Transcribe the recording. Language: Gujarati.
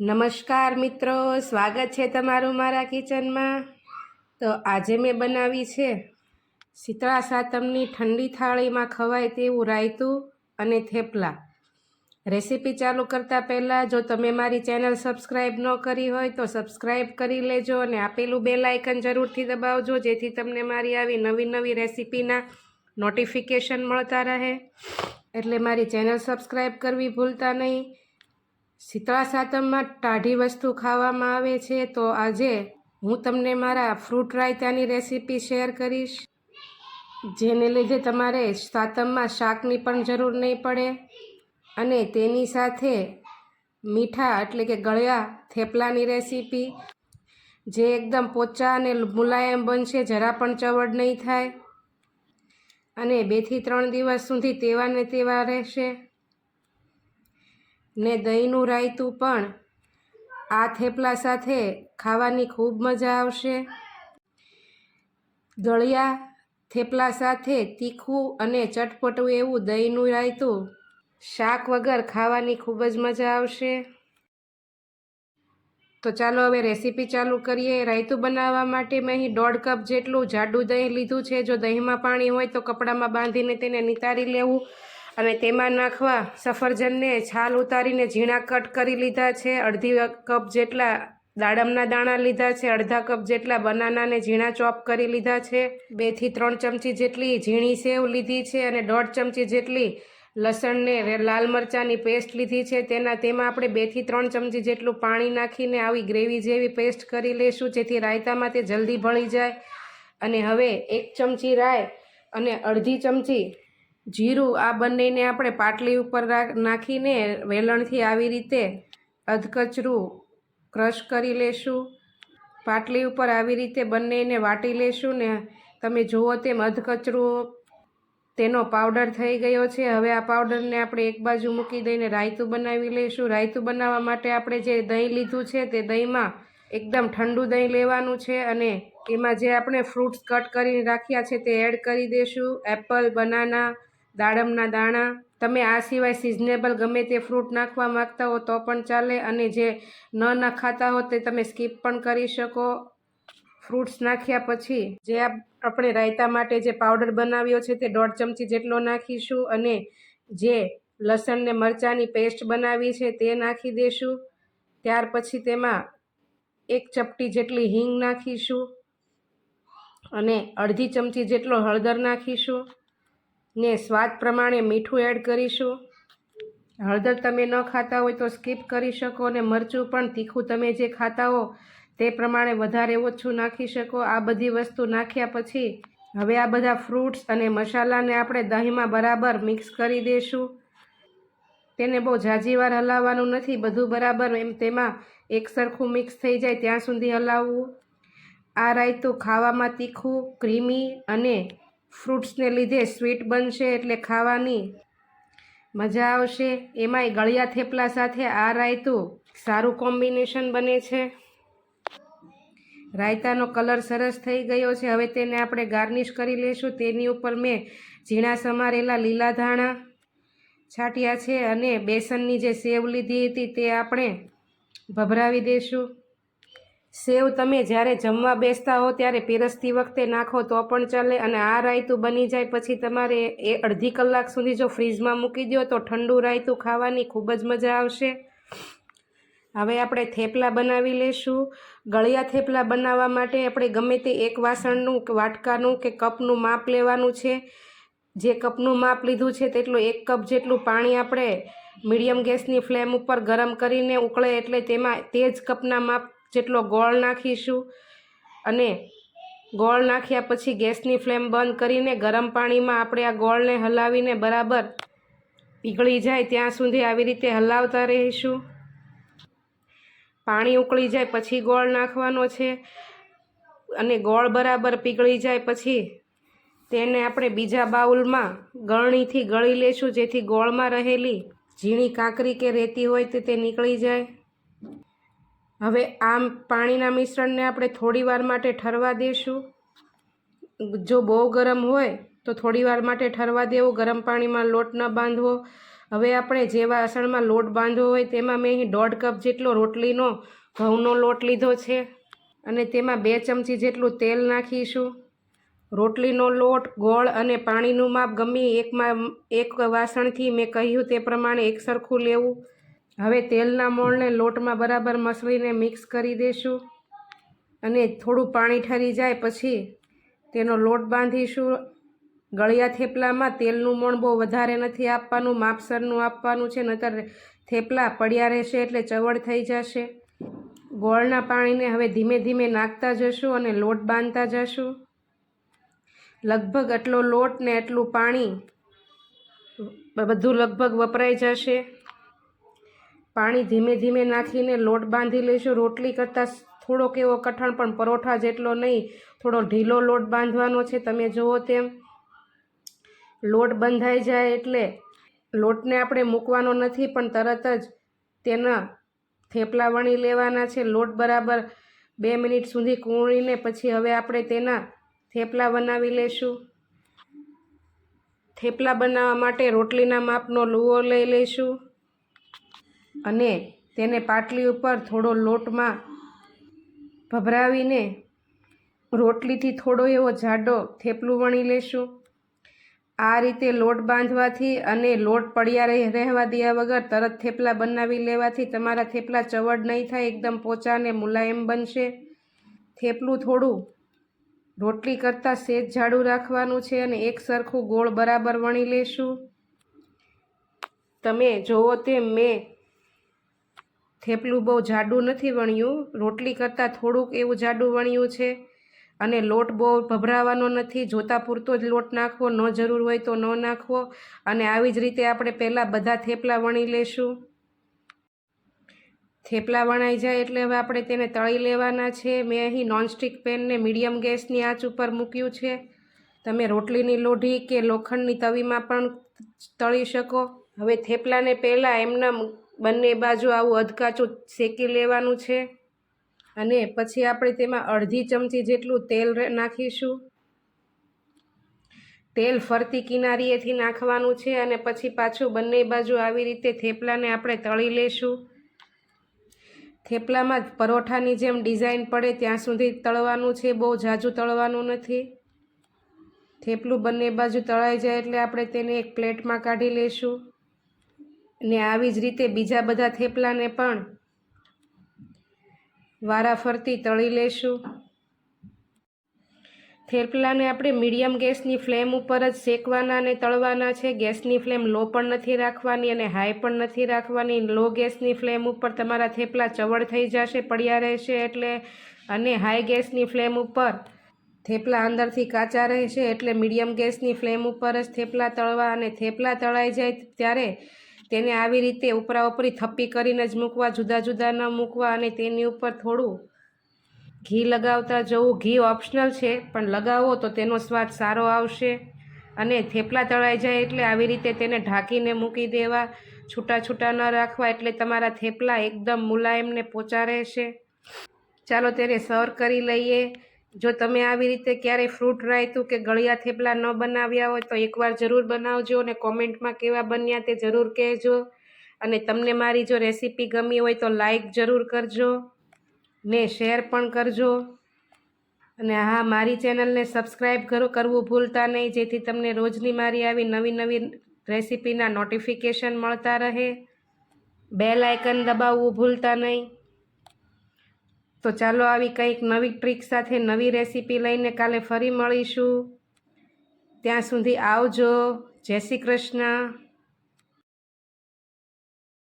નમસ્કાર મિત્રો, સ્વાગત છે તમારું મારા કિચનમાં. તો આજે મેં બનાવી છે શીતળા સાતમની ઠંડી થાળીમાં ખવાય તેવું રાયતું અને થેપલા. રેસીપી ચાલુ કરતાં પહેલાં, જો તમે મારી ચેનલ સબસ્ક્રાઈબ ન કરી હોય, તો સબસ્ક્રાઈબ કરી લેજો અને આપેલું બેલ આઇકન જરૂરથી દબાવજો, જેથી તમને મારી આવી નવી નવી રેસીપીના નોટિફિકેશન મળતા રહે. એટલે મારી ચેનલ સબસ્ક્રાઈબ કરવી ભૂલતા નહીં. શીતળા સાતમમાં ટાઢી વસ્તુ ખાવામાં આવે છે, તો આજે હું તમને મારા ફ્રૂટ રાયતાની રેસીપી શેર કરીશ. જેને લીધે તમારે સાતમમાં શાકની પણ જરૂર નહીં પડે અને તેની સાથે મીઠા એટલે કે ગળ્યા થેપલાની રેસીપી, જે એકદમ પોચા અને મુલાયમ બનશે, જરા પણ ચવડ નહીં થાય અને બેથી ત્રણ દિવસ સુધી તેવા ને તેવા રહેશે. ને દહીંનું રાયતું પણ આ થેપલા સાથે ખાવાની ખૂબ મજા આવશે. ગળ્યા થેપલા સાથે તીખું અને ચટપટું એવું દહીંનું રાયતું શાક વગર ખાવાની ખૂબ જ મજા આવશે. તો ચાલો હવે રેસીપી ચાલુ કરીએ. રાયતું બનાવવા માટે મેં અહીં દોઢ કપ જેટલું જાડું દહીં લીધું છે. જો દહીંમાં પાણી હોય તો કપડામાં બાંધીને તેને નિતારી લેવું. અને તેમાં નાખવા સફરજનને છાલ ઉતારીને ઝીણા કટ કરી લીધા છે. અડધી કપ જેટલા દાડમના દાણા લીધા છે. અડધા કપ જેટલા બનાનાને ઝીણા ચોપ કરી લીધા છે. બેથી ત્રણ ચમચી જેટલી ઝીણી સેવ લીધી છે અને દોઢ ચમચી જેટલી લસણને લાલ મરચાંની પેસ્ટ લીધી છે. તેના તેમાં આપણે બેથી ત્રણ ચમચી જેટલું પાણી નાખીને આવી ગ્રેવી જેવી પેસ્ટ કરી લઈશું જેથી રાયતામાં તે જલ્દી ભળી જાય. અને હવે એક ચમચી રાય અને અડધી ચમચી જીરું આ બંનેને આપણે પાટલી ઉપર નાખીને વેલણથી આવી રીતે અધકચરું ક્રશ કરી લેશું. પાટલી ઉપર આવી રીતે બંનેને વાટી લેશું ને તમે જુઓ તેમ અધકચરું તેનો પાવડર થઈ ગયો છે. હવે આ પાવડરને આપણે એક બાજુ મૂકી દઈને રાયતું બનાવી લઈશું રાયતું બનાવવા માટે આપણે જે દહીં લીધું છે તે દહીંમાં એકદમ ઠંડુ દહીં લેવાનું છે અને એમાં જે આપણે ફ્રૂટ્સ કટ કરીને રાખ્યા છે તે એડ કરી દઈશું એપલ, બનાના દાડમના દાણા. તમે આ સિવાય સિઝનેબલ ગમે તે ફ્રૂટ નાખવા માગતા હો તો પણ ચાલે અને જે ન નખાતા હો તે તમે સ્કીપ પણ કરી શકો. ફ્રૂટ્સ નાખ્યા પછી જે આપણે રાયતા માટે જે પાવડર બનાવ્યો છે તે દોઢ ચમચી જેટલો નાખીશું અને જે લસણ ને મરચાંની પેસ્ટ બનાવી છે તે નાખી દઈશું ત્યાર પછી તેમાં એક ચપટી જેટલી હિંગ નાખીશું અને અડધી ચમચી જેટલો હળદર નાખીશું. ને સ્વાદ પ્રમાણે મીઠું એડ કરીશું. હળદર તમે ન ખાતા હોય તો સ્કીપ કરી શકો અને મરચું પણ તીખું તમે જે ખાતા હો તે પ્રમાણે વધારે ઓછું નાખી શકો. આ બધી વસ્તુ નાખ્યા પછી હવે આ બધા ફ્રૂટ્સ અને મસાલાને આપણે દહીંમાં બરાબર મિક્સ કરી દઈશું તેને બહુ જાજીવાર હલાવવાનું નથી, બધું બરાબર એમ તેમાં એક સરખું મિક્સ થઈ જાય ત્યાં સુધી હલાવવું. આ રાયતું ખાવામાં તીખું ક્રીમી અને ફ્રૂટ્સને લીધે સ્વીટ બનશે એટલે ખાવાની મજા આવશે. એમાંય ગળિયા થેપલા સાથે આ રાયતું સારું કોમ્બિનેશન બને છે. રાયતાનો કલર સરસ થઈ ગયો છે. હવે તેને આપણે ગાર્નિશ કરી લઈશું. તેની ઉપર મેં ઝીણા સમારેલા લીલા ધાણા છાંટ્યા છે અને બેસનની જે સેવ લીધી હતી તે આપણે ભભરાવી દઈશું. સેવ તમે જ્યારે જમવા બેસતા હો ત્યારે પીરસતી વખતે નાખો તો પણ ચાલે અને આ રાયતું બની જાય પછી તમારે એ અડધી કલાક સુધી જો ફ્રીજમાં મૂકી દો તો ઠંડુ રાયતું ખાવાની ખૂબ જ મજા આવશે. હવે આપણે થેપલા બનાવી લઈશું ગળિયા થેપલા બનાવવા માટે આપણે ગમે તે એક વાસણનું કે વાટકાનું કે કપનું માપ લેવાનું છે. જે કપનું માપ લીધું છે તેટલું એક કપ જેટલું પાણી આપણે મીડિયમ ગેસની ફ્લેમ ઉપર ગરમ કરીને ઉકળે એટલે તેમાં તે જ કપના માપ જેટલો ગોળ નાખીશું અને ગોળ નાખ્યા પછી ગેસની ફ્લેમ બંધ કરીને ગરમ પાણીમાં આપણે આ ગોળને હલાવીને બરાબર પીગળી જાય ત્યાં સુધી આવી રીતે હલાવતા રહીશું. પાણી ઉકળી જાય પછી ગોળ નાખવાનો છે અને ગોળ બરાબર પીગળી જાય પછી તેને આપણે બીજા બાઉલમાં ગળણીથી ગળી લેશું જેથી ગોળમાં રહેલી ઝીણી કાંકરી કે રેતી હોય તે નીકળી જાય. હવે આમ પાણીના મિશ્રણને આપણે થોડી વાર માટે ઠરવા દઈશું જો બહુ ગરમ હોય તો થોડી વાર માટે ઠરવા દેવું. ગરમ પાણીમાં લોટ ન બાંધવો. હવે આપણે જે વાસણમાં લોટ બાંધવો હોય તેમાં મેં અહીં દોઢ કપ જેટલો રોટલીનો, ઘઉંનો લોટ લીધો છે. અને તેમાં બે ચમચી જેટલું તેલ નાખીશું. રોટલીનો લોટ, ગોળ અને પાણીનું માપ ગમે એકમાં એક વાસણથી મેં કહ્યું તે પ્રમાણે એક સરખું લેવું. હવે તેલના મોળને લોટમાં બરાબર મસળીને મિક્સ કરી દેશું અને થોડું પાણી ઠરી જાય પછી તેનો લોટ બાંધીશું. ગળિયા થેપલામાં તેલનું મોણ બહુ વધારે નથી આપવાનું, માપસરનું આપવાનું છે નતર થેપલા પડ્યા રહેશે એટલે ચવડ થઈ જશે. ગોળના પાણીને હવે ધીમે ધીમે નાખતા જશું અને લોટ બાંધતા જશું. લગભગ આટલો લોટ ને એટલું પાણી, બધું લગભગ વપરાઈ જશે. પાણી ધીમે ધીમે નાખીને લોટ બાંધી લઈશું. રોટલી કરતાં થોડોક એવો કઠણ, પણ પરોઠા જેટલો નહીં, થોડો ઢીલો લોટ બાંધવાનો છે. તમે જુઓ તેમ, લોટ બંધાઈ જાય એટલે લોટને આપણે મૂકવાનો નથી, પણ તરત જ તેના થેપલા વણી લેવાના છે. લોટ બરાબર બે મિનિટ સુધી કૂણીને પછી હવે આપણે તેના થેપલા બનાવી લઈશું. થેપલા બનાવવા માટે રોટલીના માપનો લુઓ લઈ લઈશું. અને તેને પાટલી ઉપર થોડો લોટમાં ભભરાવીને રોટલીથી થોડો એવો જાડો થેપલું વણી લેશું. આ રીતે લોટ બાંધવાથી અને લોટ પડ્યા રહે- રહેવા દેવા વગર તરત થેપલા બનાવી લેવાથી તમારા થેપલા ચવડ નહીં થાય, એકદમ પોચા અને મુલાયમ બનશે. થેપલું થોડું રોટલી કરતાં સેજ જાડું રાખવાનું છે અને એક સરખું ગોળ બરાબર વણી લેશું. તમે જુઓ તેમ મેં થેપલું બહુ જાડું નથી વણ્યું. રોટલી કરતાં થોડુંક એવું જાડું વણ્યું છે. અને લોટ બહુ ભભરાવાનો નથી. જોતા પૂરતો જ લોટ નાખવો. ન જરૂર હોય તો ન નાખવો. અને આવી જ રીતે આપણે પહેલાં બધા થેપલા વણી લેશું. થેપલા વણાઈ જાય એટલે હવે આપણે તેને તળી લેવાના છે. મેં અહીં નોનસ્ટિક પેનને મીડિયમ ગેસની આંચ ઉપર મૂક્યું છે. તમે રોટલીની લોઢી કે લોખંડની તવીમાં પણ તળી શકો. હવે થેપલાને પહેલાં એમના બંને બાજુ આવું અધકાચું શેકી લેવાનું છે. અને પછી આપણે તેમાં અડધી ચમચી જેટલું તેલ નાખીશું. તેલ ફરતી કિનારીએથી નાખવાનું છે અને પછી પાછું બંને બાજુ આવી રીતે થેપલાને આપણે તળી લેશું. થેપલામાં પરોઠાની જેમ ડિઝાઇન પડે ત્યાં સુધી તળવાનું છે, બહુ ઝાઝું તળવાનું નથી. થેપલું બંને બાજુ તળાઈ જાય એટલે આપણે તેને એક પ્લેટમાં કાઢી લેશું. ને આવી જ રીતે બીજા બધા થેપલાને પણ વારાફરતી તળી લેશું. થેપલાને આપણે મીડિયમ ગેસની ફ્લેમ ઉપર જ શેકવાના અને તળવાના છે. ગેસની ફ્લેમ લો પણ નથી રાખવાની અને હાઈ પણ નથી રાખવાની. લો ગેસની ફ્લેમ ઉપર તમારા થેપલા ચવડ થઈ જશે, પડ્યા રહેશે એટલે અને હાઈ ગેસની ફ્લેમ ઉપર થેપલા અંદરથી કાચા રહેશે એટલે મીડિયમ ગેસની ફ્લેમ ઉપર જ થેપલા તળવા અને થેપલા તળાઈ જાય ત્યારે તેને આવી રીતે ઉપરા ઉપરી થપ્પી કરીને જ મૂકવા, જુદા જુદા ન મૂકવા અને તેની ઉપર થોડું ઘી લગાવતા જવું. ઘી ઓપ્શનલ છે, પણ લગાવો તો તેનો સ્વાદ સારો આવશે અને થેપલા તળાઈ જાય એટલે આવી રીતે તેને ઢાંકીને મૂકી દેવા. છૂટા છૂટા ન રાખવા એટલે તમારા થેપલા એકદમ મુલાયમને પોચા રહેશે. ચાલો તેને સર્વ કરી લઈએ. જો તમે આવી રીતે ક્યારેય ફ્રૂટ રાયતું કે ગળિયા થેપલા ન બનાવ્યા હોય તો એકવાર જરૂર બનાવજો અને કોમેન્ટમાં કેવા બન્યા તે જરૂર કહેજો. અને તમને મારી જો રેસીપી ગમી હોય તો લાઈક જરૂર કરજો ને શેર પણ કરજો. અને હા, મારી ચેનલને સબસ્ક્રાઈબ કરો, કરવું ભૂલતા નહીં, જેથી તમને રોજની મારી આવી નવી નવી રેસીપીના નોટિફિકેશન મળતા રહે. બેલ આઇકન દબાવવું ભૂલતા નહીં. તો ચાલો આવી કંઈક નવી ટ્રીક સાથે નવી રેસીપી લઈને કાલે ફરી મળીશું. ત્યાં સુધી આવજો. જય શ્રી કૃષ્ણ.